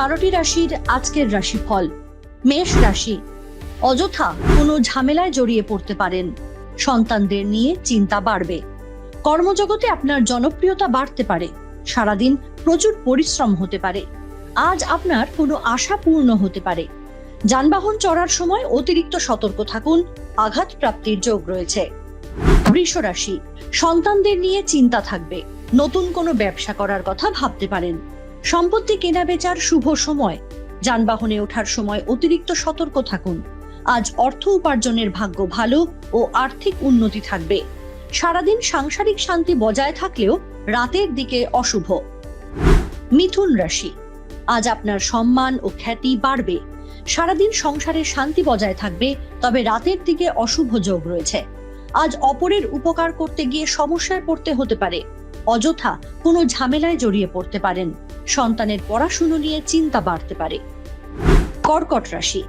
বারোটি রাশির আজকের রাশিফল। মেষ রাশি, অযথা কোনো ঝামেলায় জড়িয়ে পড়তে পারেন। সন্তানদের নিয়ে চিন্তা বাড়বে। কর্মজগতে আপনার জনপ্রিয়তা বাড়তে পারে। সারাদিন প্রচুর পরিশ্রম হতে পারে। আজ আপনার কোনো আশা পূর্ণ হতে পারে। যানবাহন চড়ার সময় অতিরিক্ত সতর্ক থাকুন। আঘাত প্রাপ্তির যোগ রয়েছে। বৃষ রাশি, সন্তানদের নিয়ে চিন্তা থাকবে। নতুন কোনো ব্যবসা করার কথা ভাবতে পারেন। সম্পত্তি কেনা বেচার শুভ সময়। যানবাহনে ওঠার সময় অতিরিক্ত সতর্ক থাকুন। আজ অর্থ উপার্জনের ভাগ্য ভালো ও আর্থিক উন্নতি থাকবে। সারাদিন সাংসারিক শান্তি বজায় থাকলেও রাতের দিকে অশুভ। মিথুন রাশি। আজ আপনার সম্মান ও খ্যাতি বাড়বে। সারাদিন সংসারের শান্তি বজায় থাকবে, তবে রাতের দিকে অশুভ যোগ রয়েছে। আজ অপরের উপকার করতে গিয়ে সমস্যায় পড়তে হতে পারে। অযথা কোনো ঝামেলায় জড়িয়ে পড়তে পারেন। সন্তানের পড়াশুনো নিয়ে চিন্তা বাড়তে পারে। কর্কট রাশি।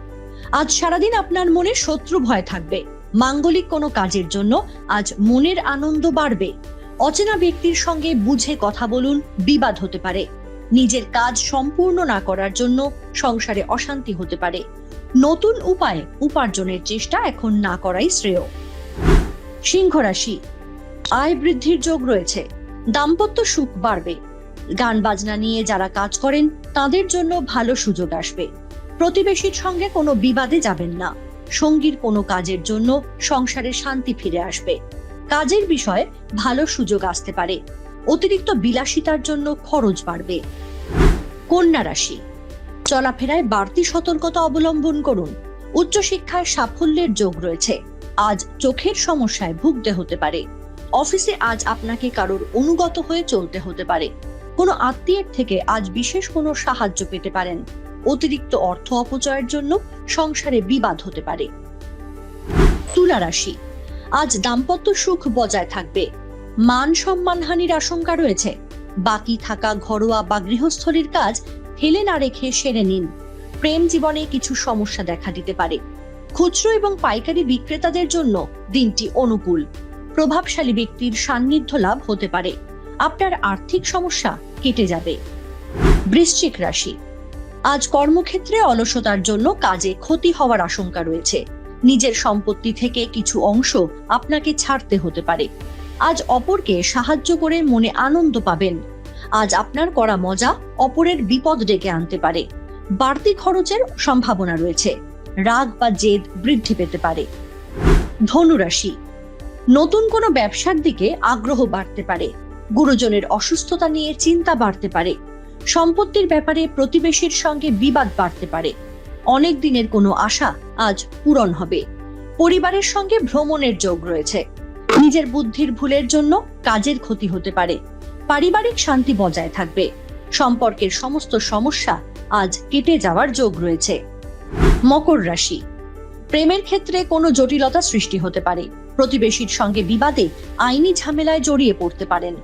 আজ সারাদিন আপনার মনে শত্রু ভয় থাকবে। মাঙ্গলিক কোনো কাজের জন্য আজ মনের আনন্দ বাড়বে। অচেনা ব্যক্তির সঙ্গে বুঝে কথা বলুন, বিবাদ হতে পারে। নিজের কাজ সম্পূর্ণ না করার জন্য সংসারে অশান্তি হতে পারে। নতুন উপায়ে উপার্জনের চেষ্টা এখন না করাই শ্রেয়। সিংহ রাশি। আয় বৃদ্ধির যোগ রয়েছে। দাম্পত্য সুখ বাড়বে। গান বাজনা নিয়ে যারা কাজ করেন, তাদের জন্য ভালো সুযোগ আসবে। প্রতিবেশীর সঙ্গে কোনো বিবাদে যাবেন না। সঙ্গীর কোনো কাজের জন্য সংসারে শান্তি ফিরে আসবে। কাজের বিষয়ে ভালো সুযোগ আসতে পারে। অতিরিক্ত বিলাসিতার জন্য খরচ বাড়বে। কন্যা রাশি, চলাফেরায় বাড়তি সতর্কতা অবলম্বন করুন। উচ্চশিক্ষায় সাফল্যের যোগ রয়েছে। আজ চোখের সমস্যায় ভুগতে হতে পারে। অফিসে আজ আপনাকে কারোর অনুগত হয়ে চলতে হতে পারে। কোনো আত্মীয়ের থেকে আজ বিশেষ কোনো সাহায্য পেতে পারেন। অতিরিক্ত অর্থ অপচয়ের জন্য সংসারে বিবাদ হতে পারে। তুলা রাশি। আজ দাম্পত্য সুখ বজায় থাকবে। মান সম্মানহানির আশঙ্কা রয়েছে। বাকি থাকা ঘরোয়া বা গৃহস্থলীর কাজ ফেলে না রেখে সেরে নিন। প্রেম জীবনে কিছু সমস্যা দেখা দিতে পারে। খুচরো এবং পাইকারি বিক্রেতাদের জন্য দিনটি অনুকূল। প্রভাবশালী ব্যক্তির সান্নিধ্য লাভ হতে পারে। আপনার আর্থিক সমস্যা কেটে যাবে। বৃশ্চিক রাশি। আজ কর্মক্ষেত্রে অলসতার জন্য কাজে ক্ষতি হওয়ার আশঙ্কা রয়েছে। নিজের সম্পত্তি থেকে কিছু অংশ আপনাকে ছাড়তে হতে পারে। আজ অপরকে সাহায্য করে মনে আনন্দ পাবেন। আজ আপনার করা মজা অপরের বিপদ ডেকে আনতে পারে। বাড়তি খরচের সম্ভাবনা রয়েছে। রাগ বা জেদ বৃদ্ধি পেতে পারে। ধনুরাশি। নতুন কোনো ব্যবসার দিকে আগ্রহ বাড়তে পারে। গুরুজনের অসুস্থতা নিয়ে চিন্তা বাড়তে পারে। সম্পত্তির ব্যাপারে প্রতিবেশীর সঙ্গে বিবাদ বাড়তে পারে। অনেক দিনের কোনো আশা আজ পূরণ হবে। পরিবারের সঙ্গে ভ্রমণের যোগ রয়েছে। নিজের বুদ্ধির ভুলের জন্য কাজের ক্ষতি হতে পারে। পারিবারিক শান্তি বজায় থাকবে। সম্পর্কের সমস্ত সমস্যা আজ কেটে যাওয়ার যোগ রয়েছে। মকর রাশি। প্রেমের ক্ষেত্রে কোনো জটিলতা সৃষ্টি হতে পারে। প্রতিবেশীর সঙ্গে বিবাদে আইনি ঝামেলায় জড়িয়ে পড়তে পারেন।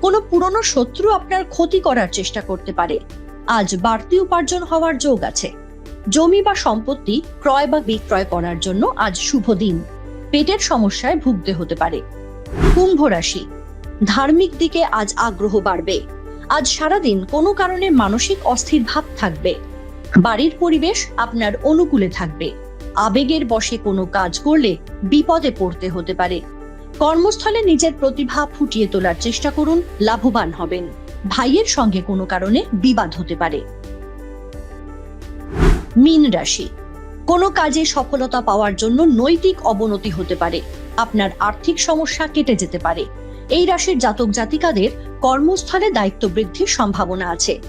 কোনো পুরনো শত্রু আপনার ক্ষতি করার চেষ্টা করতে পারে। আজ বাড়তি উপার্জন হওয়ার যোগ আছে। জমি বা সম্পত্তি ক্রয় বা বিক্রয় করার জন্য আজ শুভ দিন। পেটের সমস্যায় ভুগতে হতে পারে। কুম্ভ রাশি। ধার্মিক দিকে আজ আগ্রহ বাড়বে। আজ সারাদিন কোনো কারণে মানসিক অস্থির ভাব থাকবে। বাড়ির পরিবেশ আপনার অনুকূলে থাকবে। আবেগের বশে কোনো কাজ করলে বিপদে পড়তে হতে পারে। কর্মস্থলে নিজের প্রতিভা ফুটিয়ে তোলার চেষ্টা করুন, লাভবান হবেন। ভাইয়ের সঙ্গে কোনো কারণে বিবাদ হতে পারে। মীন রাশি। কোনো কাজে সফলতা পাওয়ার জন্য নৈতিক অবনতি হতে পারে। আপনার আর্থিক সমস্যা কেটে যেতে পারে। এই রাশির জাতক জাতিকাদের কর্মস্থলে দায়িত্ব বৃদ্ধির সম্ভাবনা আছে।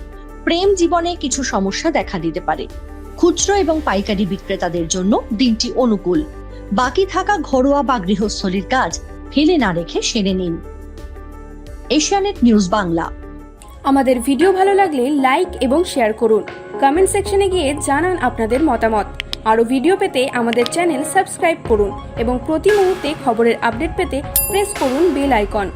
প্রেম জীবনে কিছু সমস্যা দেখা দিতে পারে। খুচরো এবং পাইকারি বিক্রেতাদের জন্য দিনটি অনুকূল। বাকি থাকা ঘরোয়া বা গৃহস্থলীর কাজ ফেলে না রেখে সেরে নিন। এশিয়ানেট নিউজ বাংলা। আমাদের ভিডিও ভালো লাগলে লাইক এবং শেয়ার করুন। কমেন্ট সেকশনে গিয়ে জানান আপনাদের মতামত। আরও ভিডিও পেতে আমাদের চ্যানেল সাবস্ক্রাইব করুন এবং প্রতি মুহূর্তে খবরের আপডেট পেতে প্রেস করুন বেল আইকন।